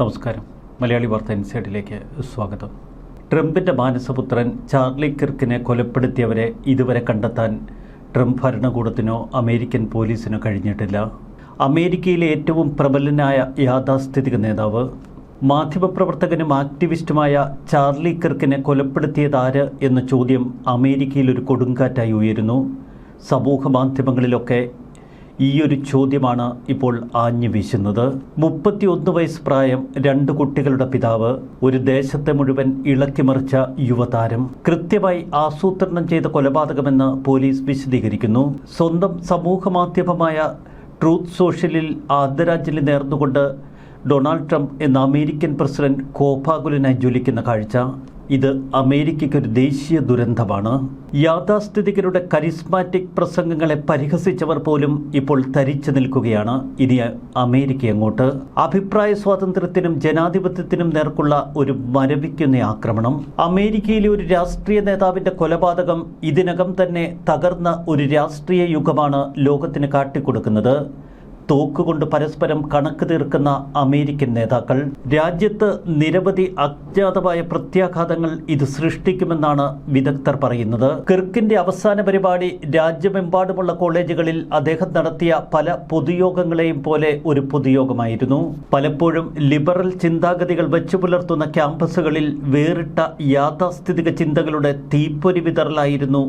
നമസ്കാരം. മലയാളി വാർത്ത ഇൻസൈഡിലേക്ക് സ്വാഗതം. ട്രംപിന്റെ മാനസപുത്രൻ ചാർലി കിർക്കിനെ കൊലപ്പെടുത്തിയവരെ ഇതുവരെ കണ്ടെത്താൻ ട്രംപ് ഭരണകൂടത്തിനോ അമേരിക്കൻ പോലീസിനോ കഴിഞ്ഞിട്ടില്ല. അമേരിക്കയിലെ ഏറ്റവും പ്രബലനായ യാഥാസ്ഥിതിക നേതാവ് മാധ്യമപ്രവർത്തകനും ആക്ടിവിസ്റ്റുമായ ചാർലി കിർക്കിനെ കൊലപ്പെടുത്തിയതാര് എന്ന ചോദ്യം അമേരിക്കയിൽ ഒരു കൊടുങ്കാറ്റായി ഉയരുന്നു. സമൂഹ മാധ്യമങ്ങളിലൊക്കെ ഈ ഒരു ചോദ്യമാണ് ഇപ്പോൾ ആഞ്ഞു വീശുന്നത്. മുപ്പത്തിയൊന്ന് വയസ്സ് പ്രായം രണ്ട് കുട്ടികളുടെ പിതാവ് ഒരു ദേശത്തെ മുഴുവൻ ഇളക്കിമറിച്ച യുവതാരം. കൃത്യമായി ആസൂത്രണം ചെയ്ത കൊലപാതകമെന്ന് പോലീസ് വിശദീകരിക്കുന്നു. സ്വന്തം സമൂഹ മാധ്യമമായ ട്രൂത്ത് സോഷ്യലിൽ ആദരാഞ്ജലി നേർന്നുകൊണ്ട് ഡൊണാൾഡ് ട്രംപ് എന്ന അമേരിക്കൻ പ്രസിഡന്റ് കോപാകുലനായി ജ്വലിക്കുന്ന കാഴ്ച. ഇത് അമേരിക്കയ്ക്ക് ഒരു ദേശീയ ദുരന്തമാണ്. യാഥാസ്ഥിതികരുടെ കരിസ്മാറ്റിക് പ്രസംഗങ്ങളെ പരിഹസിച്ചവർ പോലും ഇപ്പോൾ തരിച്ചു നിൽക്കുകയാണ്. ഇനി അമേരിക്ക അങ്ങോട്ട് അഭിപ്രായ സ്വാതന്ത്ര്യത്തിനും ജനാധിപത്യത്തിനും നേർക്കുള്ള ഒരു മരവിക്കുന്ന ആക്രമണം. അമേരിക്കയിലെ ഒരു രാഷ്ട്രീയ നേതാവിന്റെ കൊലപാതകം ഇതിനകം തന്നെ തകർന്ന ഒരു രാഷ്ട്രീയ യുഗമാണ് ലോകത്തിന് കാട്ടിക്കൊടുക്കുന്നത്. തോക്കുകൊണ്ട് പരസ്പരം കണക്ക് തീർക്കുന്ന അമേരിക്കൻ നേതാക്കൾ. രാജ്യത്ത് നിരവധി അജ്ഞാതമായ പ്രത്യാഘാതങ്ങൾ ഇത് സൃഷ്ടിക്കുമെന്നാണ് വിദഗ്ധർ പറയുന്നത്. കിർക്കിന്റെ അവസാന പരിപാടി രാജ്യമെമ്പാടുമുള്ള കോളേജുകളിൽ അദ്ദേഹം നടത്തിയ പല പൊതുയോഗങ്ങളെയും പോലെ ഒരു പൊതുയോഗമായിരുന്നു. പലപ്പോഴും ലിബറൽ ചിന്താഗതികൾ വെച്ചു പുലർത്തുന്ന ക്യാമ്പസുകളിൽ വേറിട്ട യാഥാസ്ഥിതിക ചിന്തകളുടെ തീപ്പൊരി വിതറലായിരുന്നു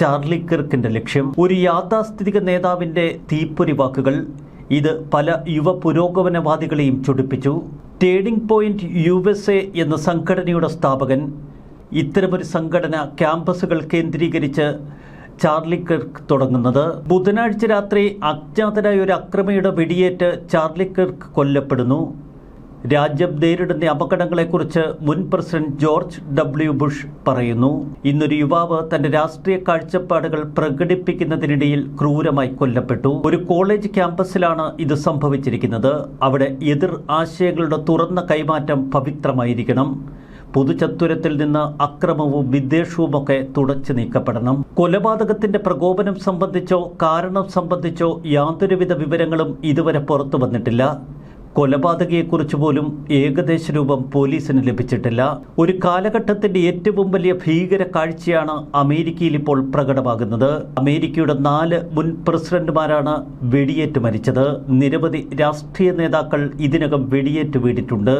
ചാർലി കിർക്കിന്റെ ലക്ഷ്യം. ഒരു യാഥാസ്ഥിതിക നേതാവിന്റെ തീപ്പൊരി വാക്കുകൾ ഇത് പല യുവ പുരോഗമനവാദികളെയും ചൊടിപ്പിച്ചു. Turning point U S A എന്ന സംഘടനയുടെ സ്ഥാപകൻ ഇത്തരമൊരു സംഘടന ക്യാമ്പസുകൾ കേന്ദ്രീകരിച്ച് ചാർലി കിർക്ക് തുടങ്ങുന്നത്. ബുധനാഴ്ച രാത്രി അജ്ഞാതനായ ഒരു അക്രമിയുടെ വെടിയേറ്റ് ചാർലി കിർക്ക് കൊല്ലപ്പെടുന്നു. രാജ്യം നേരിടുന്ന അപകടങ്ങളെക്കുറിച്ച് മുൻ പ്രസിഡന്റ് ജോർജ് ഡബ്ല്യു ബുഷ് പറയുന്നു. ഇന്നൊരു യുവാവ് തന്റെ രാഷ്ട്രീയ കാഴ്ചപ്പാടുകൾ പ്രകടിപ്പിക്കുന്നതിനിടയിൽ ക്രൂരമായി കൊല്ലപ്പെട്ടു. ഒരു കോളേജ് ക്യാമ്പസിലാണ് ഇത് സംഭവിച്ചിരിക്കുന്നത്. അവിടെ എതിർ ആശയങ്ങളുടെ തുറന്ന കൈമാറ്റം പവിത്രമായിരിക്കണം. പൊതുചത്വരത്തിൽ നിന്ന് അക്രമവും വിദ്വേഷവുമൊക്കെ തുടച്ചു നീക്കപ്പെടണം. കൊലപാതകത്തിന്റെ പ്രകോപനം സംബന്ധിച്ചോ കാരണം സംബന്ധിച്ചോ യാതൊരുവിധ വിവരങ്ങളും ഇതുവരെ പുറത്തു വന്നിട്ടില്ല. കൊലപാതകയെക്കുറിച്ച് പോലും ഏകദേശ രൂപം പോലീസിന് ലഭിച്ചിട്ടില്ല. ഒരു കാലഘട്ടത്തിന്റെ ഏറ്റവും വലിയ ഭീകര കാഴ്ചയാണ് അമേരിക്കയിൽ ഇപ്പോൾ പ്രകടമാകുന്നത്. അമേരിക്കയുടെ നാല് മുൻ പ്രസിഡന്റുമാരാണ് വെടിയേറ്റ് മരിച്ചത്. നിരവധി രാഷ്ട്രീയ നേതാക്കൾ ഇതിനകം വെടിയേറ്റ് വീണിട്ടുണ്ട്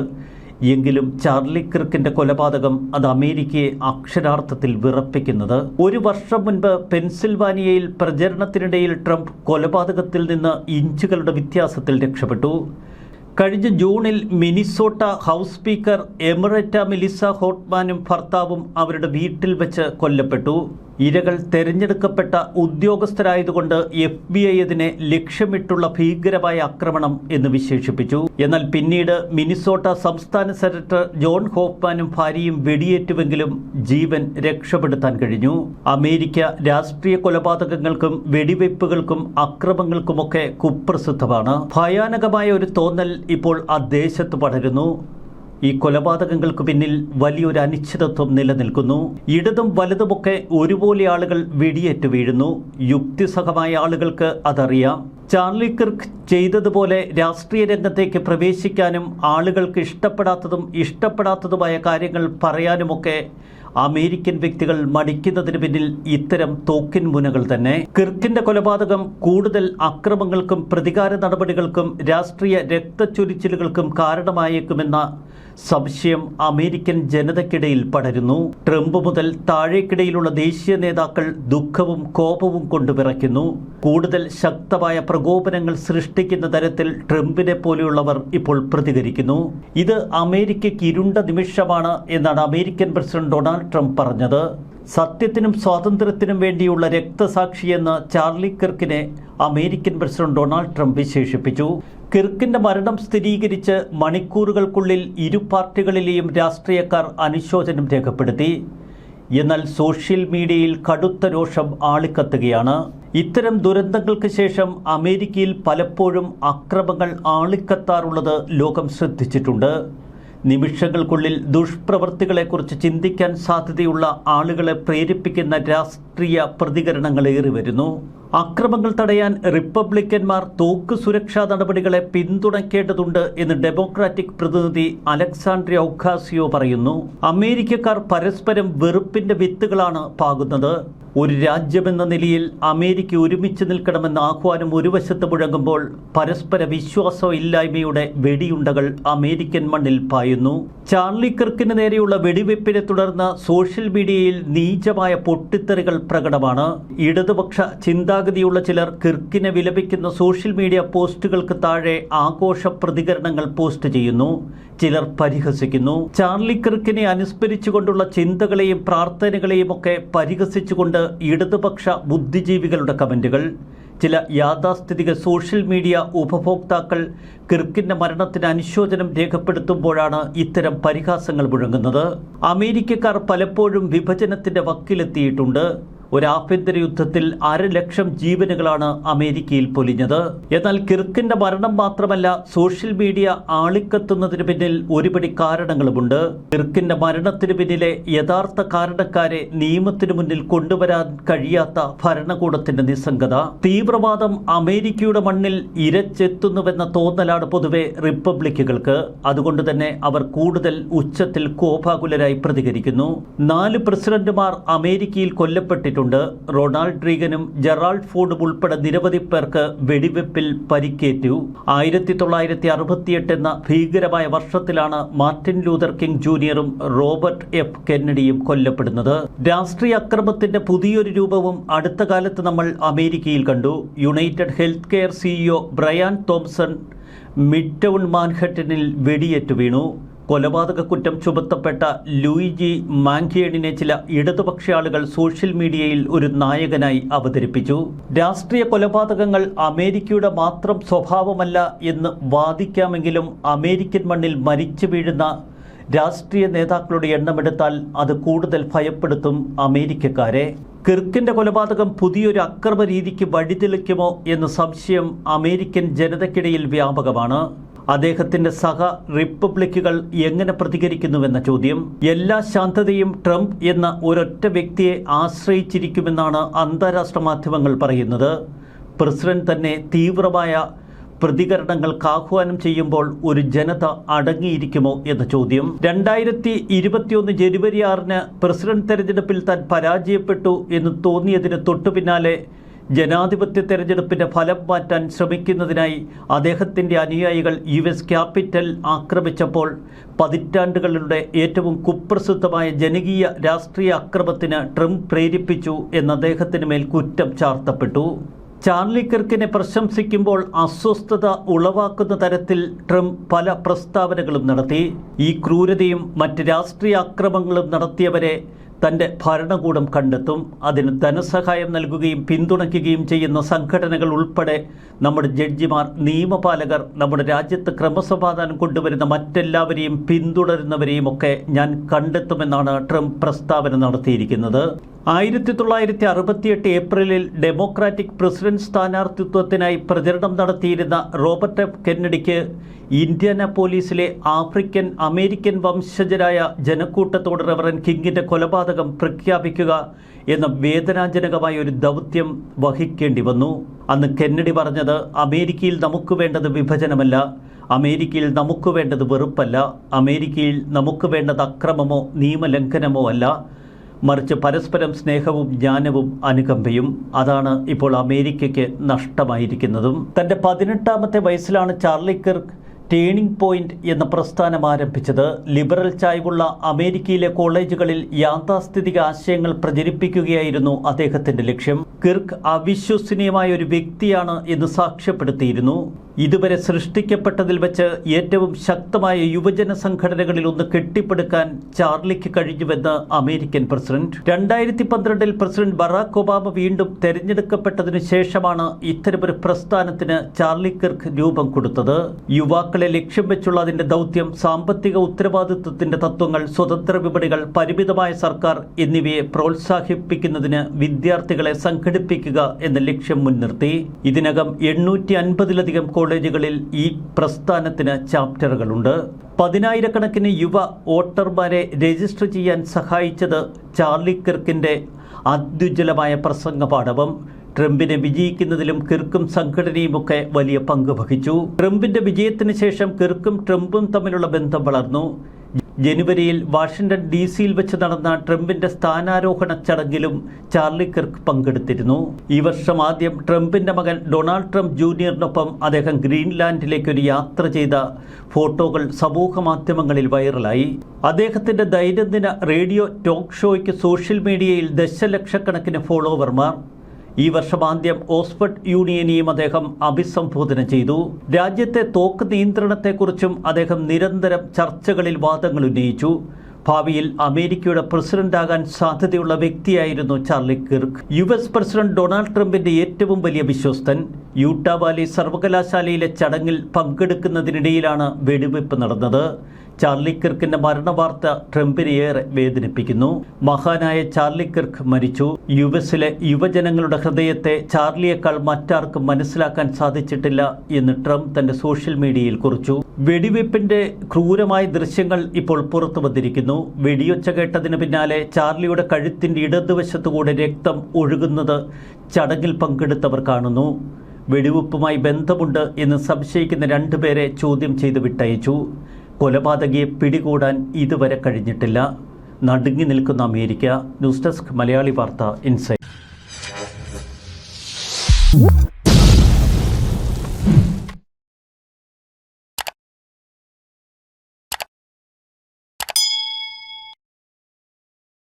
എങ്കിലും ചാർലി ക്രിക്കിന്റെ കൊലപാതകം അത് അമേരിക്കയെ അക്ഷരാർത്ഥത്തിൽ വിറപ്പിക്കുന്നത്. ഒരു വർഷം മുൻപ് പെൻസിൽവാനിയയിൽ പ്രചരണത്തിനിടയിൽ ട്രംപ് കൊലപാതകത്തിൽ നിന്ന് ഇഞ്ചുകളുടെ വ്യത്യാസത്തിൽ രക്ഷപ്പെട്ടു. കഴിഞ്ഞ ജൂണിൽ Minnesota house speaker emerita Melissa ഹോട്ട്മാനും ഭർത്താവും അവരുടെ വീട്ടിൽ വെച്ച് കൊല്ലപ്പെട്ടു. ഇരകൾ തെരഞ്ഞെടുക്കപ്പെട്ട ഉദ്യോഗസ്ഥരായതുകൊണ്ട് എഫ് ബി ഐ അതിനെ ലക്ഷ്യമിട്ടുള്ള ഭീകരമായ ആക്രമണം എന്ന് വിശേഷിപ്പിച്ചു. എന്നാൽ പിന്നീട് മിനിസോട്ട സംസ്ഥാന സെക്രട്ടറി ജോൺ ഹോഫ്മാനും ഭാര്യയും വെടിയേറ്റുവെങ്കിലും ജീവൻ രക്ഷപ്പെടുത്താൻ കഴിഞ്ഞു. അമേരിക്ക രാഷ്ട്രീയ കൊലപാതകങ്ങൾക്കും വെടിവയ്പ്പുകൾക്കും അക്രമങ്ങൾക്കുമൊക്കെ കുപ്രസിദ്ധമാണ്. ഭയാനകമായ ഒരു തോന്നൽ ഇപ്പോൾ ആ ദേശത്ത് പടരുന്നു. ഈ കൊലപാതകങ്ങൾക്ക് പിന്നിൽ വലിയൊരു അനിശ്ചിതത്വം നിലനിൽക്കുന്നു. ഇടതും വലതുമൊക്കെ ഒരുപോലെ ആളുകൾ വെടിയേറ്റ് വീഴുന്നു. യുക്തിസഹമായ ആളുകൾക്ക് അതറിയാം. ചാർലി കിർക്ക് ചെയ്തതുപോലെ രാഷ്ട്രീയ രംഗത്തേക്ക് പ്രവേശിക്കാനും ആളുകൾക്ക് ഇഷ്ടപ്പെടാത്തതും ഇഷ്ടപ്പെടാത്തതുമായ കാര്യങ്ങൾ പറയാനുമൊക്കെ അമേരിക്കൻ വ്യക്തികൾ മടിക്കുന്നതിന് പിന്നിൽ ഇത്തരം തോക്കിൻ മുനകൾ തന്നെ. കിർക്കിന്റെ കൊലപാതകം കൂടുതൽ അക്രമങ്ങൾക്കും പ്രതികാര നടപടികൾക്കും രാഷ്ട്രീയ രക്തച്ചൊരിച്ചിലുകൾക്കും കാരണമായേക്കുമെന്ന സംശയം അമേരിക്കൻ ജനതയ്ക്കിടയിൽ പടരുന്നു. ട്രംപ് മുതൽ താഴേക്കിടയിലുള്ള ദേശീയ നേതാക്കൾ ദുഃഖവും കോപവും കൊണ്ട് വിറയ്ക്കുന്നു കൂടുതൽ ശക്തമായ പ്രകോപനങ്ങൾ സൃഷ്ടിക്കുന്ന തരത്തിൽ ട്രംപിനെ പോലെയുള്ളവർ ഇപ്പോൾ പ്രതികരിക്കുന്നു. ഇത് അമേരിക്കയ്ക്ക് ഇരുണ്ട നിമിഷമാണ് എന്നാണ് അമേരിക്കൻ പ്രസിഡന്റ് ഡൊണാൾഡ് ട്രംപ് പറഞ്ഞത് സത്യത്തിനും സ്വാതന്ത്ര്യത്തിനും വേണ്ടിയുള്ള രക്തസാക്ഷിയെന്ന് ചാർലി കിർക്കിനെ അമേരിക്കൻ പ്രസിഡന്റ് ഡൊണാൾഡ് ട്രംപ് വിശേഷിപ്പിച്ചു. കിർക്കിന്റെ മരണം സ്ഥിരീകരിച്ച് മണിക്കൂറുകൾക്കുള്ളിൽ ഇരു പാർട്ടികളിലെയും രാഷ്ട്രീയക്കാർ അനുശോചനം രേഖപ്പെടുത്തി. എന്നാൽ സോഷ്യൽ മീഡിയയിൽ കടുത്ത രോഷം ആളിക്കത്തുകയാണ്. ഇത്തരം ദുരന്തങ്ങൾക്ക് ശേഷം അമേരിക്കയിൽ പലപ്പോഴും അക്രമങ്ങൾ ആളിക്കത്താറുള്ളത് ലോകം ശ്രദ്ധിച്ചിട്ടുണ്ട്. നിമിഷങ്ങൾക്കുള്ളിൽ ദുഷ്പ്രവൃത്തികളെക്കുറിച്ച് ചിന്തിക്കാൻ സാധ്യതയുള്ള ആളുകളെ പ്രേരിപ്പിക്കുന്ന രാഷ്ട്രീയ പ്രതികരണങ്ങൾ ഏറി വരുന്നു അക്രമങ്ങൾ തടയാൻ റിപ്പബ്ലിക്കന്മാർ തോക്ക് സുരക്ഷാ നടപടികളെ പിന്തുണയ്ക്കേണ്ടതുണ്ട് എന്ന് ഡെമോക്രാറ്റിക് പ്രതിനിധി അലക്സാണ്ട്രിയ ഒക്കാസിയോ പറയുന്നു. അമേരിക്കക്കാർ പരസ്പരം വെറുപ്പിന്റെ വിത്തുകളാണ് പാകുന്നത്. ഒരു രാജ്യമെന്ന നിലയിൽ അമേരിക്ക ഒരുമിച്ച് നിൽക്കണമെന്ന ആഹ്വാനം ഒരു വശത്ത് മുഴങ്ങുമ്പോൾ പരസ്പര വിശ്വാസമില്ലായ്മയുടെ വെടിയുണ്ടകൾ അമേരിക്കൻ മണ്ണിൽ പായുന്നു. ചാർലി കിർക്കിന് നേരെയുള്ള വെടിവെപ്പിനെ തുടർന്ന് സോഷ്യൽ മീഡിയയിൽ നീചമായ പൊട്ടിത്തെറികൾ പ്രകടമാണ്. ഇടതുപക്ഷ ചിന്താഗതിയുള്ള ചിലർ കിർക്കിനെ വിലപിക്കുന്ന സോഷ്യൽ മീഡിയ പോസ്റ്റുകൾക്ക് താഴെ ആഘോഷ പ്രതികരണങ്ങൾ പോസ്റ്റ് ചെയ്യുന്നു. ചിലർ പരിഹസിക്കുന്നു. ചാർലി കിർക്കിനെ അനുസ്മരിച്ചുകൊണ്ടുള്ള ചിന്തകളെയും പ്രാർത്ഥനകളെയും ഒക്കെ പരിഹസിച്ചുകൊണ്ട് ഇടതുപക്ഷ ബുദ്ധിജീവികളുടെ കമന്റുകൾ ചില യാഥാസ്ഥിതിക സോഷ്യൽ മീഡിയ ഉപഭോക്താക്കൾ കിർക്കിന്റെ മരണത്തിന് അനുശോചനം രേഖപ്പെടുത്തുമ്പോഴാണ് ഇത്തരം പരിഹാസങ്ങൾ മുഴങ്ങുന്നത്. അമേരിക്കക്കാർ പലപ്പോഴും വിഭജനത്തിന്റെ വക്കിലെത്തിയിട്ടുണ്ട്. ഒരു ആഭ്യന്തര യുദ്ധത്തിൽ അരലക്ഷം ജീവനുകളാണ് അമേരിക്കയിൽ പൊലിഞ്ഞത്. എന്നാൽ കിർക്കിന്റെ മരണം മാത്രമല്ല സോഷ്യൽ മീഡിയ ആളിക്കത്തുന്നതിന് പിന്നിൽ ഒരുപടി കാരണങ്ങളുമുണ്ട്. കിർക്കിന്റെ മരണത്തിന് പിന്നിലെ യഥാർത്ഥ കാരണക്കാരെ നിയമത്തിന് മുന്നിൽ കൊണ്ടുവരാൻ കഴിയാത്ത ഭരണകൂടത്തിന്റെ നിസ്സംഗത. തീവ്രവാദം അമേരിക്കയുടെ മണ്ണിൽ ഇരച്ചെത്തുന്നുവെന്ന തോന്നലാണ് പൊതുവെ റിപ്പബ്ലിക്കുകൾക്ക്. അതുകൊണ്ട് തന്നെ അവർ കൂടുതൽ ഉച്ചത്തിൽ കോപാകുലരായി പ്രതികരിക്കുന്നു. നാല് പ്രസിഡന്റുമാർ അമേരിക്കയിൽ കൊല്ലപ്പെട്ടിട്ടുണ്ട്. റൊണാൾഡ് റീഗനും ജെറാൾഡ് ഫോർഡും ഉൾപ്പെടെ നിരവധി പേർക്ക് വെടിവെപ്പിൽ പരിക്കേറ്റു. ആയിരത്തി തൊള്ളായിരത്തി അറുപത്തിയെട്ട് എന്ന ഭീകരമായ വർഷത്തിലാണ് മാർട്ടിൻ ലൂതർ കിങ് ജൂനിയറും റോബർട്ട് എഫ് കെന്നഡിയും കൊല്ലപ്പെടുന്നത്. രാഷ്ട്രീയ അക്രമത്തിന്റെ പുതിയൊരു രൂപവും അടുത്ത കാലത്ത് നമ്മൾ അമേരിക്കയിൽ കണ്ടു. United Health Care CEO Brian Thompson midtown മാൻഹട്ടനിൽ വെടിയേറ്റു വീണു. കൊലപാതക കുറ്റം ചുമത്തപ്പെട്ട ലൂയിജി മാങ്കിയണിനെ ചില ഇടതുപക്ഷ ആളുകൾ സോഷ്യൽ മീഡിയയിൽ ഒരു നായകനായി അവതരിപ്പിച്ചു. രാഷ്ട്രീയ കൊലപാതകങ്ങൾ അമേരിക്കയുടെ മാത്രം സ്വഭാവമല്ല എന്ന് വാദിക്കാമെങ്കിലും അമേരിക്കൻ മണ്ണിൽ മരിച്ചു വീഴുന്ന രാഷ്ട്രീയ നേതാക്കളുടെ എണ്ണമെടുത്താൽ അത് കൂടുതൽ ഭയപ്പെടുത്തും അമേരിക്കക്കാരെ. കിർക്കിന്റെ കൊലപാതകം പുതിയൊരു അക്രമ രീതിക്ക് വഴിതെളിക്കുമോ എന്ന സംശയം അമേരിക്കൻ ജനതയ്ക്കിടയിൽ വ്യാപകമാണ്. അദ്ദേഹത്തിന്റെ സഹ റിപ്പബ്ലിക്കുകൾ എങ്ങനെ പ്രതികരിക്കുന്നുവെന്ന ചോദ്യം. എല്ലാ ശാന്തതയും ട്രംപ് എന്ന ഒരൊറ്റ വ്യക്തിയെ ആശ്രയിച്ചിരിക്കുമെന്നാണ് അന്താരാഷ്ട്ര മാധ്യമങ്ങൾ പറയുന്നത്. പ്രസിഡന്റ് തന്നെ തീവ്രമായ പ്രതികരണങ്ങൾക്ക് ആഹ്വാനം ചെയ്യുമ്പോൾ ഒരു ജനത അടങ്ങിയിരിക്കുമോ എന്ന ചോദ്യം. രണ്ടായിരത്തി ഇരുപത്തിയൊന്ന് ജനുവരി ആറിന് പ്രസിഡന്റ് തെരഞ്ഞെടുപ്പിൽ താൻ പരാജയപ്പെട്ടു എന്ന് തോന്നിയതിന് തൊട്ടു പിന്നാലെ ജനാധിപത്യ തെരഞ്ഞെടുപ്പിന്റെ ഫലം മാറ്റാൻ ശ്രമിക്കുന്നതിനായി അദ്ദേഹത്തിന്റെ അനുയായികൾ യു എസ് ക്യാപിറ്റൽ ആക്രമിച്ചപ്പോൾ പതിറ്റാണ്ടുകളുടെ ഏറ്റവും കുപ്രസിദ്ധമായ ജനകീയ രാഷ്ട്രീയ അക്രമത്തിന് ട്രംപ് പ്രേരിപ്പിച്ചു എന്ന് അദ്ദേഹത്തിന് മേൽ കുറ്റം ചാർത്തപ്പെട്ടു. ചാർലി കിർക്കിനെ പ്രശംസിക്കുമ്പോൾ അസ്വസ്ഥത ഉളവാക്കുന്ന തരത്തിൽ ട്രംപ് പല പ്രസ്താവനകളും നടത്തി. ഈ ക്രൂരതയും മറ്റ് രാഷ്ട്രീയ അക്രമങ്ങളും നടത്തിയവരെ തന്റെ ഭരണകൂടം കണ്ടെത്തും അതിന് ധനസഹായം നൽകുകയും പിന്തുണയ്ക്കുകയും ചെയ്യുന്ന സംഘടനകൾ ഉൾപ്പെടെ നമ്മുടെ ജഡ്ജിമാർ നിയമപാലകർ നമ്മുടെ രാജ്യത്ത് ക്രമസമാധാനം കൊണ്ടുവരുന്ന മറ്റെല്ലാവരെയും പിന്തുടരുന്നവരെയും ഒക്കെ ഞാൻ കണ്ടെത്തുമെന്നാണ് ട്രംപ് പ്രസ്താവന നടത്തിയിരിക്കുന്നത്. ആയിരത്തി തൊള്ളായിരത്തി അറുപത്തിയെട്ട് ഏപ്രിലിൽ ഡെമോക്രാറ്റിക് പ്രസിഡന്റ് സ്ഥാനാർത്ഥിത്വത്തിനായി പ്രചരണം നടത്തിയിരുന്ന റോബർട്ട് എഫ് കെന്നഡിക്ക് ഇന്ത്യാന പോലീസിലെ ആഫ്രിക്കൻ അമേരിക്കൻ വംശജരായ ജനക്കൂട്ടത്തോട് റവറൻ കിങ്ങിന്റെ കൊലപാതകം പ്രഖ്യാപിക്കുക എന്ന വേദനാജനകമായ ഒരു ദൗത്യം വഹിക്കേണ്ടി വന്നു. അന്ന് കെന്നഡി പറഞ്ഞത് അമേരിക്കയിൽ നമുക്ക് വേണ്ടത് വിഭജനമല്ല അമേരിക്കയിൽ നമുക്ക് വേണ്ടത് വെറുപ്പല്ല അമേരിക്കയിൽ നമുക്ക് വേണ്ടത് അക്രമമോ നിയമലംഘനമോ അല്ല മറിച്ച് പരസ്പരം സ്നേഹവും ജ്ഞാനവും അനുകമ്പയും അതാണ് ഇപ്പോൾ അമേരിക്കയ്ക്ക് നഷ്ടമായിരിക്കുന്നതും. തന്റെ പതിനെട്ടാമത്തെ വയസ്സിലാണ് ചാർലി കിർക്ക് ടേണിംഗ് പോയിന്റ് എന്ന പ്രസ്ഥാനം ആരംഭിച്ചത്. ലിബറൽ ചായ്വുള്ള അമേരിക്കയിലെ കോളേജുകളിൽ യാഥാസ്ഥിതിക ആശയങ്ങൾ പ്രചരിപ്പിക്കുകയായിരുന്നു അദ്ദേഹത്തിന്റെ ലക്ഷ്യം. കിർക്ക് അവിശ്വസനീയമായ ഒരു വ്യക്തിയാണ് എന്ന് സാക്ഷ്യപ്പെടുത്തിയിരുന്നു. ഇതുവരെ സൃഷ്ടിക്കപ്പെട്ടതിൽ വെച്ച് ഏറ്റവും ശക്തമായ യുവജന സംഘടനകളിൽ ഒന്ന് കെട്ടിപ്പടുക്കാൻ ചാർലിക്ക് കഴിഞ്ഞുവെന്ന് അമേരിക്കൻ പ്രസിഡന്റ്. രണ്ടായിരത്തി പന്ത്രണ്ടിൽ പ്രസിഡന്റ് ബറാക് ഒബാമ വീണ്ടും തെരഞ്ഞെടുക്കപ്പെട്ടതിനു ശേഷമാണ് ഇത്തരമൊരു പ്രസ്ഥാനത്തിന് ചാർലി കിർക്ക് രൂപം കൊടുത്തത്. യുവാക്കളെ ലക്ഷ്യം വെച്ചുള്ള അതിന്റെ ദൗത്യം സാമ്പത്തിക ഉത്തരവാദിത്വത്തിന്റെ തത്വങ്ങൾ സ്വതന്ത്ര വിപണികൾ പരിമിതമായ സർക്കാർ എന്നിവയെ പ്രോത്സാഹിപ്പിക്കുന്നതിന് വിദ്യാർത്ഥികളെ സംഘടിപ്പിക്കുക എന്ന ലക്ഷ്യം മുൻനിർത്തി. ഇതിനകം എണ്ണൂറ്റി അൻപതിലധികം കോളേജുകളിൽ ഈ പ്രസ്ഥാനത്തിന് ചാപ്റ്ററുകളുണ്ട്. പതിനായിരക്കണക്കിന് യുവ വോട്ടർമാരെ രജിസ്റ്റർ ചെയ്യാൻ സഹായിച്ചത് ചാർലി കിർക്കിന്റെ അത്യുജ്വലമായ പ്രസംഗ പാഠവും ട്രംപിനെ വിജയിക്കുന്നതിലും കിർക്കും സംഘടനയുമൊക്കെ വലിയ പങ്ക് വഹിച്ചു. ട്രംപിന്റെ വിജയത്തിന് ശേഷം കിർക്കും ട്രംപും തമ്മിലുള്ള ബന്ധം വളർന്നു. ജനുവരിയിൽ വാഷിംഗ്ടൺ ഡി സിയിൽ വെച്ച് നടന്ന ട്രംപിന്റെ സ്ഥാനാരോഹണ ചടങ്ങിലും ചാർലി കിർക്ക് പങ്കെടുത്തിരുന്നു. ഈ വർഷം ആദ്യം ട്രംപിന്റെ മകൻ ഡൊണാൾഡ് ട്രംപ് ജൂനിയറിനൊപ്പം അദ്ദേഹം ഗ്രീൻലാൻഡിലേക്ക് ഒരു യാത്ര ചെയ്ത ഫോട്ടോകൾ സമൂഹ മാധ്യമങ്ങളിൽ വൈറലായി. അദ്ദേഹത്തിന്റെ ദൈനംദിന റേഡിയോ ടോക്ക് ഷോയ്ക്ക് സോഷ്യൽ മീഡിയയിൽ ദശലക്ഷക്കണക്കിന് ഫോളോവർമാർ ഈ വർഷമാന്ത്യം ഓക്സ്ഫർഡ് യൂണിയനെയും അദ്ദേഹം അഭിസംബോധന ചെയ്തു. രാജ്യത്തെ തോക്ക് നിയന്ത്രണത്തെക്കുറിച്ചും അദ്ദേഹം നിരന്തരം ചർച്ചകളിൽ വാദങ്ങൾ ഉന്നയിച്ചു. ഭാവിയിൽ അമേരിക്കയുടെ പ്രസിഡന്റാകാൻ സാധ്യതയുള്ള വ്യക്തിയായിരുന്നു Charlie Kirk. U S president Donald ട്രംപിന്റെ ഏറ്റവും വലിയ വിശ്വസ്തൻ. യൂട്ടാവാലി സർവകലാശാലയിലെ ചടങ്ങിൽ പങ്കെടുക്കുന്നതിനിടയിലാണ് വെടിവെപ്പ് നടന്നത്. ചാർലി കിർക്കിന്റെ മരണവാർത്ത ട്രംപിനെ ഏറെ വേദനിപ്പിക്കുന്നു. മഹാനായ ചാർലി കിർക്ക് മരിച്ചു. യു എസിലെ യുവജനങ്ങളുടെ ഹൃദയത്തെ ചാർലിയേക്കാൾ മറ്റാർക്കും മനസ്സിലാക്കാൻ സാധിച്ചിട്ടില്ല എന്ന് ട്രംപ് തന്റെ സോഷ്യൽ മീഡിയയിൽ കുറിച്ചു. വെടിവെപ്പിന്റെ ക്രൂരമായ ദൃശ്യങ്ങൾ ഇപ്പോൾ പുറത്തു വന്നിരിക്കുന്നു. വെടിയൊച്ച കേട്ടതിന് പിന്നാലെ ചാർലിയുടെ കഴുത്തിന്റെ ഇടതുവശത്തുകൂടെ രക്തം ഒഴുകുന്നത് ചടങ്ങിൽ പങ്കെടുത്തവർ കാണുന്നു. വെടിവെപ്പുമായി ബന്ധമുണ്ട് എന്ന് സംശയിക്കുന്ന രണ്ടുപേരെ ചോദ്യം ചെയ്ത് വിട്ടയച്ചു. കൊലപാതകിയെ പിടികൂടാൻ ഇതുവരെ കഴിഞ്ഞിട്ടില്ല. നടുങ്ങി നിൽക്കുന്ന അമേരിക്ക ന്യൂസ് ഡെസ്ക് മലയാളി വാർത്ത ഇൻസൈറ്റ്.